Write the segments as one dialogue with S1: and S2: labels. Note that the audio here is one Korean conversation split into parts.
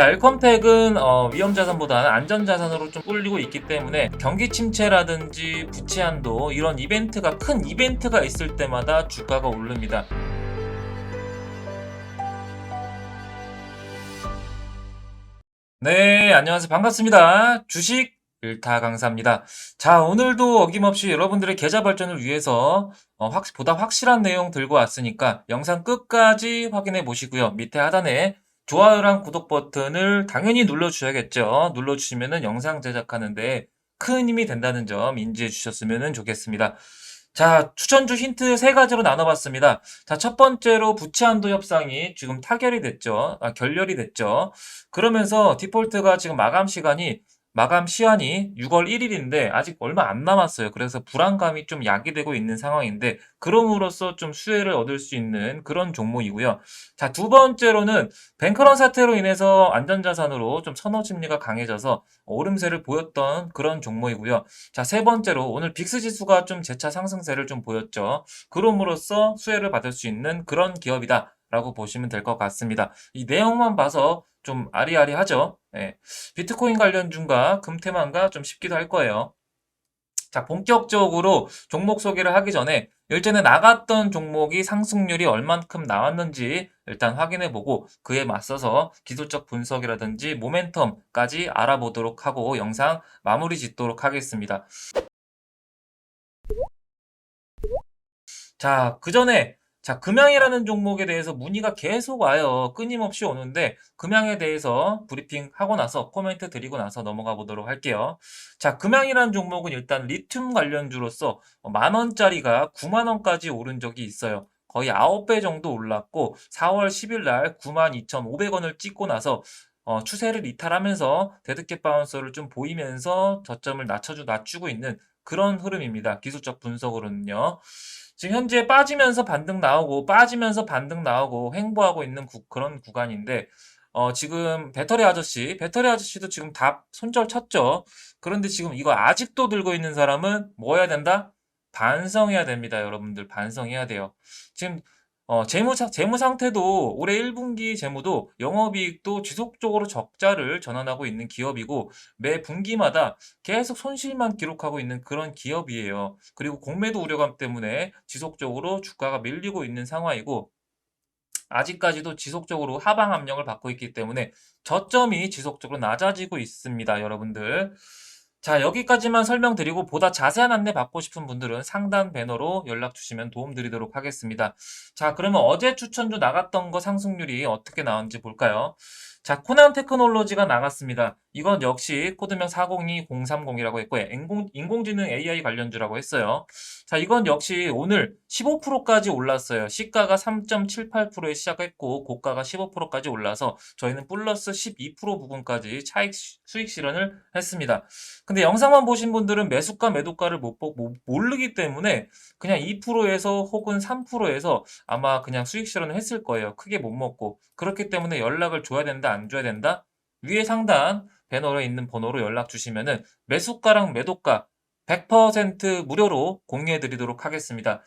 S1: 자, 엘컴텍은 어, 위험 자산보다는 안전 자산으로 좀 꿀리고 있기 때문에 경기 침체라든지 부채 한도 이런 이벤트가 큰 이벤트가 있을 때마다 주가가 오릅니다. 네, 안녕하세요. 반갑습니다. 주식 일타 강사입니다. 자, 오늘도 어김없이 여러분들의 계좌 발전을 위해서 어, 확, 보다 확실한 내용 들고 왔으니까 영상 끝까지 확인해 보시고요. 밑에 하단에 좋아요랑 구독 버튼을 당연히 눌러주셔야겠죠. 눌러주시면은 영상 제작하는데 큰 힘이 된다는 점 인지해 주셨으면 좋겠습니다. 자, 추천주 힌트 세 가지로 나눠봤습니다. 자, 첫 번째로 부채 한도 협상이 지금 타결이 됐죠. 아, 결렬이 됐죠. 그러면서 디폴트가 지금 마감 시간이 마감 시한이 6월 1일인데 아직 얼마 안 남았어요. 그래서 불안감이 좀 야기되고 있는 상황인데 그럼으로써 좀 수혜를 얻을 수 있는 그런 종목이고요. 자, 두 번째로는 뱅크런 사태로 인해서 안전자산으로 좀 선호 심리가 강해져서 오름세를 보였던 그런 종목이고요. 자, 세 번째로 오늘 빅스 지수가 좀 재차 상승세를 좀 보였죠. 그럼으로써 수혜를 받을 수 있는 그런 기업이다. 라고 보시면 될 것 같습니다. 이 내용만 봐서 좀 아리아리하죠. 예. 비트코인 관련주가 금태만과 좀 쉽기도 할 거예요. 자, 본격적으로 종목 소개를 하기 전에 일전에 나갔던 종목이 상승률이 얼만큼 나왔는지 일단 확인해 보고 그에 맞서서 기술적 분석이라든지 모멘텀까지 알아보도록 하고 영상 마무리 짓도록 하겠습니다. 자, 그 전에 자, 금양이라는 종목에 대해서 문의가 계속 와요. 끊임없이 오는데 금양에 대해서 브리핑 하고 나서 코멘트 드리고 나서 넘어가 보도록 할게요. 자, 금양이라는 종목은 일단 리튬 관련주로서 만 원짜리가 9만 원까지 오른 적이 있어요. 거의 9배 정도 올랐고 4월 10일 날 92,500원을 찍고 나서 어, 추세를 이탈하면서 데드캣 바운서를 좀 보이면서 저점을 낮춰주 낮추고 있는 그런 흐름입니다. 기술적 분석으로는요. 지금 현재 빠지면서 반등 나오고 빠지면서 반등 나오고 횡보하고 있는 구- 그런 구간인데 어, 지금 배터리 아저씨, 배터리 아저씨도 지금 다 손절 쳤죠. 그런데 지금 이거 아직도 들고 있는 사람은 뭐 해야 된다? 반성해야 됩니다, 여러분들. 반성해야 돼요. 지금 어, 재무, 사- 재무 상태도 올해 1분기 재무도 영업이익도 지속적으로 적자를 전환하고 있는 기업이고 매 분기마다 계속 손실만 기록하고 있는 그런 기업이에요. 그리고 공매도 우려감 때문에 지속적으로 주가가 밀리고 있는 상황이고 아직까지도 지속적으로 하방 압력을 받고 있기 때문에 저점이 지속적으로 낮아지고 있습니다, 여러분들. 자, 여기까지만 설명드리고 보다 자세한 안내 받고 싶은 분들은 상단 배너로 연락 주시면 도움 드리도록 하겠습니다. 자, 그러면 어제 추천주 나갔던 거 상승률이 어떻게 나왔는지 볼까요? 자, 코난 테크놀로지가 나갔습니다. 이건 역시 코드명 402030이라고 했고요. 인공, 인공지능 AI 관련주라고 했어요. 자, 이건 역시 오늘 15%까지 올랐어요. 시가가 3.78%에 시작했고 고가가 15%까지 올라서 저희는 플러스 12% 부분까지 차익 시- 수익 실현을 했습니다. 근데 영상만 보신 분들은 매수가 매도가를 못- 모르기 때문에 그냥 2%에서 혹은 3%에서 아마 그냥 수익 실현을 했을 거예요. 크게 못 먹고. 그렇기 때문에 연락을 줘야 된다, 안 줘야 된다? 위에 상단 배너에 있는 번호로 연락 주시면은 매수가랑 매도가 100% 무료로 공유해 드리도록 하겠습니다.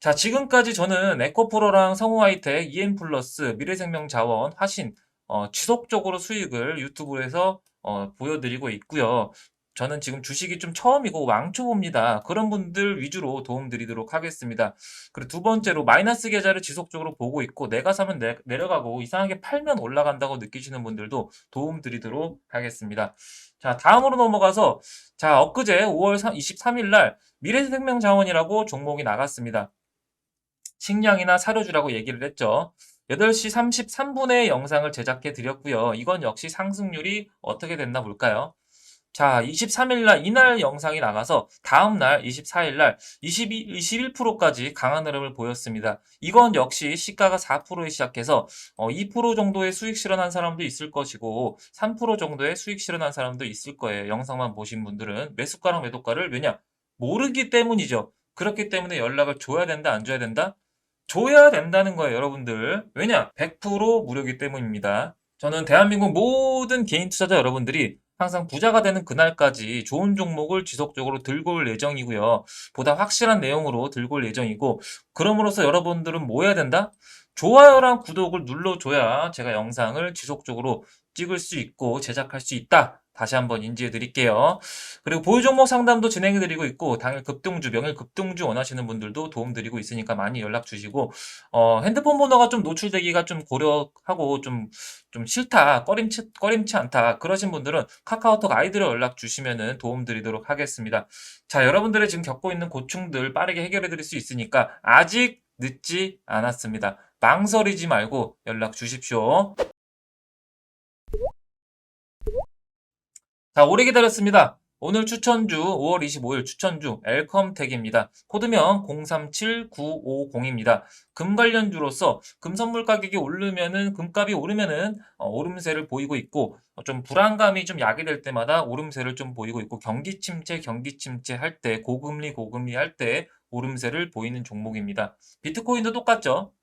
S1: 자, 지금까지 저는 에코프로랑 성우하이텍, EM플러스, 미래생명자원, 화신, 어, 지속적으로 수익을 유튜브에서 어, 보여드리고 있고요. 저는 지금 주식이 좀 처음이고 왕초보입니다. 그런 분들 위주로 도움 드리도록 하겠습니다. 그리고 두 번째로 마이너스 계좌를 지속적으로 보고 있고 내가 사면 내, 내려가고 이상하게 팔면 올라간다고 느끼시는 분들도 도움 드리도록 하겠습니다. 자, 다음으로 넘어가서 자, 엊그제 5월 23일 날 미래생명자원이라고 종목이 나갔습니다. 식량이나 사료주라고 얘기를 했죠. 8시 33분에 영상을 제작해 드렸고요. 이건 역시 상승률이 어떻게 됐나 볼까요? 자, 23일날 이날 영상이 나가서 다음날 24일날 22, 21%까지 강한 흐름을 보였습니다. 이건 역시 시가가 4%에 시작해서 어, 2% 정도의 수익 실현한 사람도 있을 것이고 3% 정도의 수익 실현한 사람도 있을 거예요. 영상만 보신 분들은 매수가랑 매도가를 왜냐? 모르기 때문이죠. 그렇기 때문에 연락을 줘야 된다, 안 줘야 된다? 줘야 된다는 거예요, 여러분들. 왜냐? 100% 무료이기 때문입니다. 저는 대한민국 모든 개인 투자자 여러분들이 항상 부자가 되는 그날까지 좋은 종목을 지속적으로 들고 올 예정이고요. 보다 확실한 내용으로 들고 올 예정이고, 그럼으로써 여러분들은 뭐 해야 된다? 좋아요랑 구독을 눌러줘야 제가 영상을 지속적으로 찍을 수 있고 제작할 수 있다. 다시 한번 인지해 드릴게요. 그리고 보유 종목 상담도 진행해 드리고 있고 당일 급등주, 명일 급등주 원하시는 분들도 도움 드리고 있으니까 많이 연락 주시고 어, 핸드폰 번호가 좀 노출되기가 좀 고려하고 좀좀 싫다, 꺼림치, 꺼림치 않다 그러신 분들은 카카오톡 아이디로 연락 주시면은 도움 드리도록 하겠습니다. 자, 여러분들의 지금 겪고 있는 고충들 빠르게 해결해 드릴 수 있으니까 아직 늦지 않았습니다. 망설이지 말고 연락 주십시오. 자, 오래 기다렸습니다. 오늘 추천주 5월 25일 추천주 엘컴텍입니다. 코드명 037950입니다. 금 관련주로서 금 선물 가격이 오르면은 금값이 오르면은 어, 오름세를 보이고 있고 어, 좀 불안감이 좀 야기 될 때마다 오름세를 좀 보이고 있고 경기 침체 경기 침체 할 때 고금리 고금리 할 때 오름세를 보이는 종목입니다. 비트코인도 똑같죠.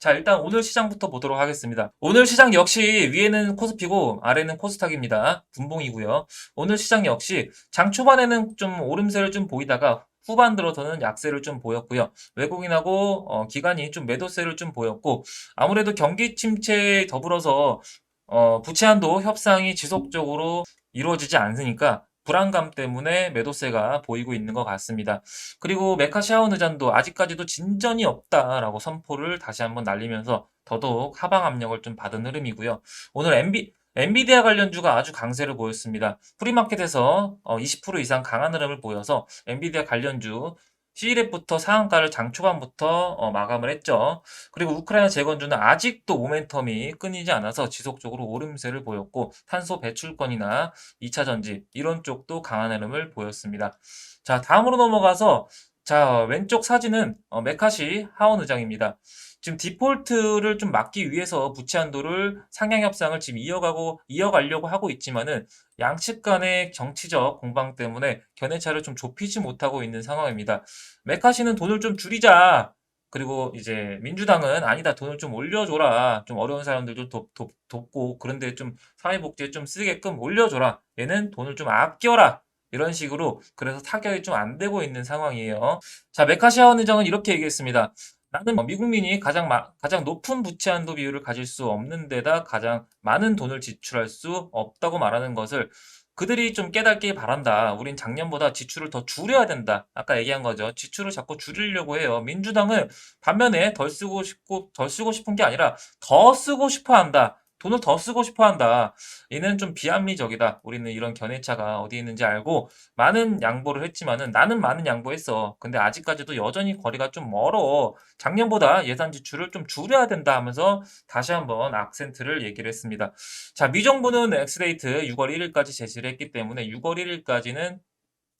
S1: 자, 일단 오늘 시장부터 보도록 하겠습니다. 오늘 시장 역시 위에는 코스피고 아래는 코스닥입니다. 분봉이고요. 오늘 시장 역시 장 초반에는 좀 오름세를 좀 보이다가 후반 들어서는 약세를 좀 보였고요. 외국인하고 어, 기관이 좀 매도세를 좀 보였고 아무래도 경기 침체에 더불어서 어, 부채한도 협상이 지속적으로 이루어지지 않으니까 불안감 때문에 매도세가 보이고 있는 것 같습니다. 그리고 메카시아온 의장도 아직까지도 진전이 없다라고 선포를 다시 한번 날리면서 더더욱 하방 압력을 좀 받은 흐름이고요. 오늘 엔비, 엔비디아 관련주가 아주 강세를 보였습니다. 프리마켓에서 20% 이상 강한 흐름을 보여서 엔비디아 관련주 C랩부터 상한가를 장 초반부터 어, 마감을 했죠. 그리고 우크라이나 재건주는 아직도 모멘텀이 끊이지 않아서 지속적으로 오름세를 보였고 탄소 배출권이나 2차 전지 이런 쪽도 강한 흐름을 보였습니다. 자, 다음으로 넘어가서 자, 왼쪽 사진은 어, 메카시 하원 의장입니다. 지금 디폴트를 좀 막기 위해서 부채 한도를 상향 협상을 지금 이어가고 이어가려고 하고 있지만은 양측 간의 정치적 공방 때문에 견해차를 좀 좁히지 못하고 있는 상황입니다. 메카시는 돈을 좀 줄이자. 그리고 이제 민주당은 아니다 돈을 좀 올려줘라 좀 어려운 사람들도 돕, 돕, 돕고 그런데 좀 사회복지에 좀 쓰게끔 올려줘라 얘는 돈을 좀 아껴라 이런 식으로 그래서 타격이 좀 안 되고 있는 상황이에요. 자 메카시아원 의장은 이렇게 얘기했습니다. 나는 뭐 미국민이 가장 마, 가장 높은 부채 한도 비율을 가질 수 없는 데다 가장 많은 돈을 지출할 수 없다고 말하는 것을 그들이 좀 깨닫길 바란다. 우린 작년보다 지출을 더 줄여야 된다. 아까 얘기한 거죠. 지출을 자꾸 줄이려고 해요. 민주당은 반면에 덜 쓰고 싶고 덜 쓰고 싶은 게 아니라 더 쓰고 싶어 한다. 돈을 더 쓰고 싶어 한다. 얘는 좀 비합리적이다. 우리는 이런 견해차가 어디 있는지 알고 많은 양보를 했지만은 나는 많은 양보했어. 근데 아직까지도 여전히 거리가 좀 멀어. 작년보다 예산 지출을 좀 줄여야 된다 하면서 다시 한번 악센트를 얘기를 했습니다. 자, 미정부는 엑스데이트 6월 1일까지 제시를 했기 때문에 6월 1일까지는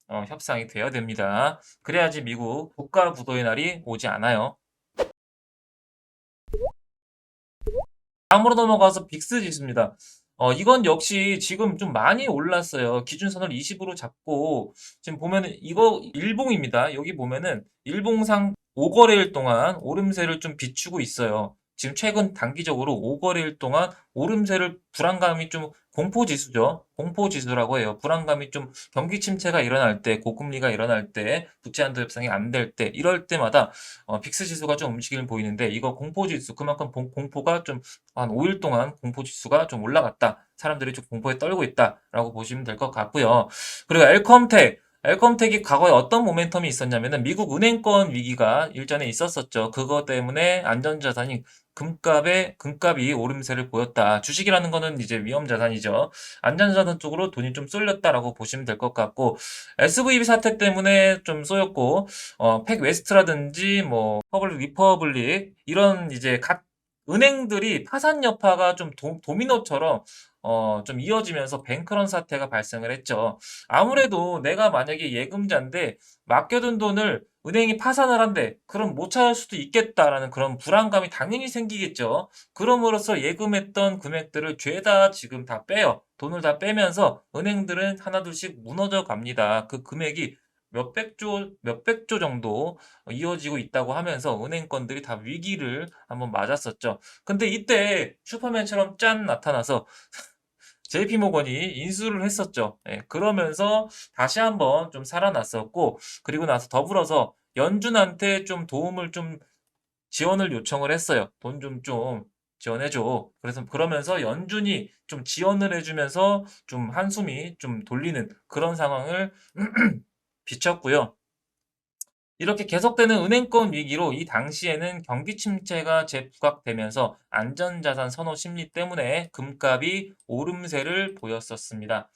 S1: 어, 협상이 되어야 됩니다. 그래야지 미국 국가 부도의 날이 오지 않아요. 다음으로 넘어가서 빅스 지수입니다. 어, 이건 역시 지금 좀 많이 올랐어요. 기준선을 20으로 잡고, 지금 보면은 이거 일봉입니다. 여기 보면은 일봉상 5거래일 동안 오름세를 좀 비추고 있어요. 지금 최근 단기적으로 5거래일 동안 오름세를 불안감이 좀 공포 지수죠. 공포 지수라고 해요. 불안감이 좀 경기 침체가 일어날 때, 고금리가 일어날 때, 부채 한도 협상이 안 될 때, 이럴 때마다 어, 빅스 지수가 좀 움직이는 보이는데 이거 공포 지수 그만큼 공, 공포가 좀 한 5일 동안 공포 지수가 좀 올라갔다. 사람들이 좀 공포에 떨고 있다라고 보시면 될 것 같고요. 그리고 엘컴텍 엘컴텍이 과거에 어떤 모멘텀이 있었냐면은 미국 은행권 위기가 일전에 있었었죠. 그것 때문에 안전자산이 금값에 금값이 오름세를 보였다. 주식이라는 거는 이제 위험 자산이죠. 안전 자산 쪽으로 돈이 좀 쏠렸다라고 보시면 될 것 같고 SVB 사태 때문에 좀 쏘였고 어, 팩 웨스트라든지 뭐 퍼블릭 리퍼블릭 이런 이제 각 은행들이 파산 여파가 좀 도, 도미노처럼 어, 좀 이어지면서 뱅크런 사태가 발생을 했죠. 아무래도 내가 만약에 예금자인데 맡겨둔 돈을 은행이 파산을 한대. 그럼 못 찾을 수도 있겠다라는 그런 불안감이 당연히 생기겠죠. 그럼으로써 예금했던 금액들을 죄다 지금 다 빼요. 돈을 다 빼면서 은행들은 하나둘씩 무너져 갑니다. 그 금액이 몇백조, 몇백조 정도 이어지고 있다고 하면서 은행권들이 다 위기를 한번 맞았었죠. 근데 이때 슈퍼맨처럼 짠 나타나서 JP모건이 인수를 했었죠. 예, 그러면서 다시 한번 좀 살아났었고, 그리고 나서 더불어서 연준한테 좀 도움을 좀 지원을 요청을 했어요. 돈 좀좀 지원해줘. 그래서 그러면서 연준이 좀 지원을 해주면서 좀 한숨이 좀 돌리는 그런 상황을 비쳤고요. 이렇게 계속되는 은행권 위기로 이 당시에는 경기 침체가 재부각되면서 안전자산 선호 심리 때문에 금값이 오름세를 보였었습니다.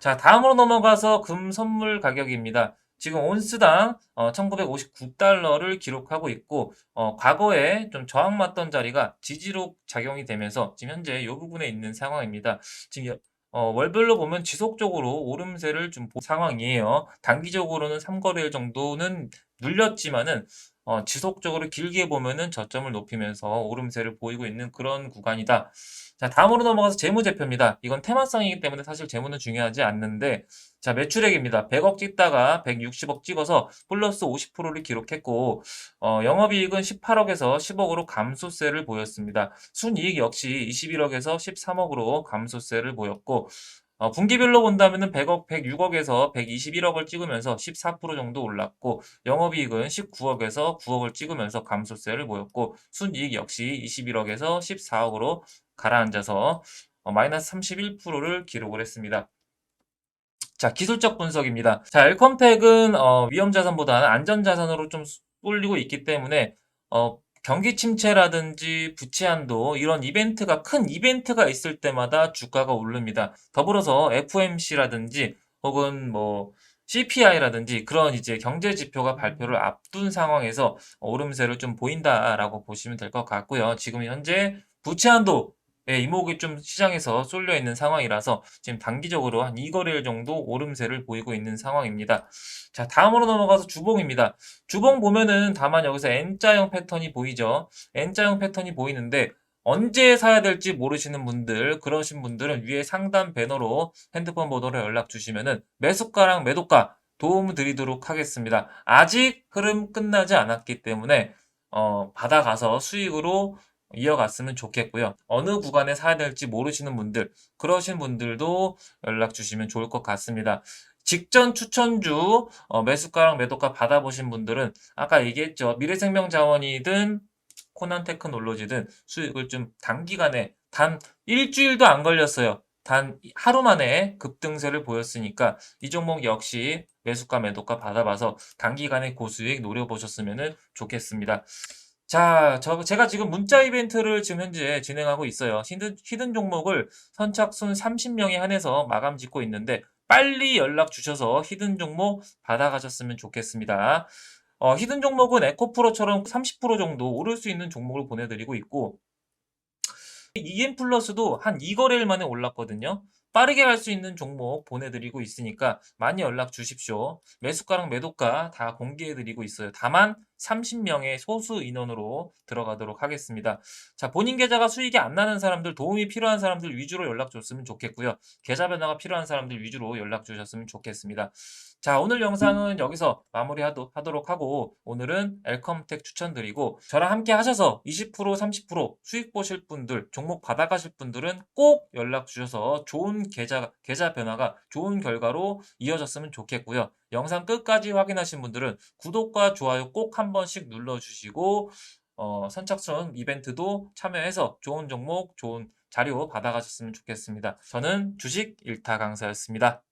S1: 자, 다음으로 넘어가서 금 선물 가격입니다. 지금 온스당 어, 1959달러를 기록하고 있고 어, 과거에 좀 저항 맞던 자리가 지지로 작용이 되면서 지금 현재 이 부분에 있는 상황입니다. 지금 여- 어, 월별로 보면 지속적으로 오름세를 좀본 상황이에요. 단기적으로는 3거래일 정도는 눌렸지만은 어, 지속적으로 길게 보면은 저점을 높이면서 오름세를 보이고 있는 그런 구간이다. 자, 다음으로 넘어가서 재무제표입니다. 이건 테마성이기 때문에 사실 재무는 중요하지 않는데, 자, 매출액입니다. 100억 찍다가 160억 찍어서 플러스 50%를 기록했고, 어, 영업이익은 18억에서 10억으로 감소세를 보였습니다. 순이익 역시 21억에서 13억으로 감소세를 보였고, 어, 분기별로 본다면은 100억, 106억에서 121억을 찍으면서 14% 정도 올랐고, 영업이익은 19억에서 9억을 찍으면서 감소세를 보였고, 순이익 역시 21억에서 14억으로 가라앉아서 어, 마이너스 31%를 기록을 했습니다. 자, 기술적 분석입니다. 자, 엘컴텍은 어, 위험자산보다는 안전자산으로 좀 쏠리고 있기 때문에 어, 경기 침체라든지 부채 한도 이런 이벤트가 큰 이벤트가 있을 때마다 주가가 오릅니다. 더불어서 FOMC라든지 혹은 뭐 CPI라든지 그런 이제 경제 지표가 발표를 앞둔 상황에서 오름세를 좀 보인다라고 보시면 될 것 같고요. 지금 현재 부채 한도 예, 이목이 좀 시장에서 쏠려 있는 상황이라서 지금 단기적으로 한 2거래일 정도 오름세를 보이고 있는 상황입니다. 자, 다음으로 넘어가서 주봉입니다. 주봉 보면은 다만 여기서 N자형 패턴이 보이죠. N자형 패턴이 보이는데 언제 사야 될지 모르시는 분들, 그러신 분들은 위에 상단 배너로 핸드폰 번호로 연락 주시면은 매수가랑 매도가 도움 드리도록 하겠습니다. 아직 흐름 끝나지 않았기 때문에 어, 받아가서 수익으로 이어갔으면 좋겠고요. 어느 구간에 사야 될지 모르시는 분들, 그러신 분들도 연락 주시면 좋을 것 같습니다. 직전 추천주 어, 매수가랑 매도가 받아보신 분들은 아까 얘기했죠. 미래생명자원이든 코난테크놀로지든 수익을 좀 단기간에 단 일주일도 안 걸렸어요. 단 하루 만에 급등세를 보였으니까 이 종목 역시 매수가 매도가 받아봐서 단기간에 고수익 노려보셨으면 좋겠습니다. 자, 저, 제가 지금 문자 이벤트를 지금 현재 진행하고 있어요. 히든, 히든 종목을 선착순 30명에 한해서 마감 짓고 있는데, 빨리 연락 주셔서 히든 종목 받아가셨으면 좋겠습니다. 어, 히든 종목은 에코프로처럼 30% 정도 오를 수 있는 종목을 보내드리고 있고, EM 플러스도 한 2거래일 만에 올랐거든요. 빠르게 갈 수 있는 종목 보내드리고 있으니까 많이 연락 주십시오. 매수가랑 매도가 다 공개해드리고 있어요. 다만 30명의 소수 인원으로 들어가도록 하겠습니다. 자, 본인 계좌가 수익이 안 나는 사람들, 도움이 필요한 사람들 위주로 연락 줬으면 좋겠고요. 계좌 변화가 필요한 사람들 위주로 연락 주셨으면 좋겠습니다. 자, 오늘 영상은 여기서 마무리하도록 하고 오늘은 엘컴텍 추천드리고 저랑 함께 하셔서 20% 30% 수익 보실 분들, 종목 받아가실 분들은 꼭 연락 주셔서 좋은 계좌 계좌 변화가 좋은 결과로 이어졌으면 좋겠고요. 영상 끝까지 확인하신 분들은 구독과 좋아요 꼭 한 번씩 눌러주시고 어, 선착순 이벤트도 참여해서 좋은 종목, 좋은 자료 받아가셨으면 좋겠습니다. 저는 주식 일타 강사였습니다.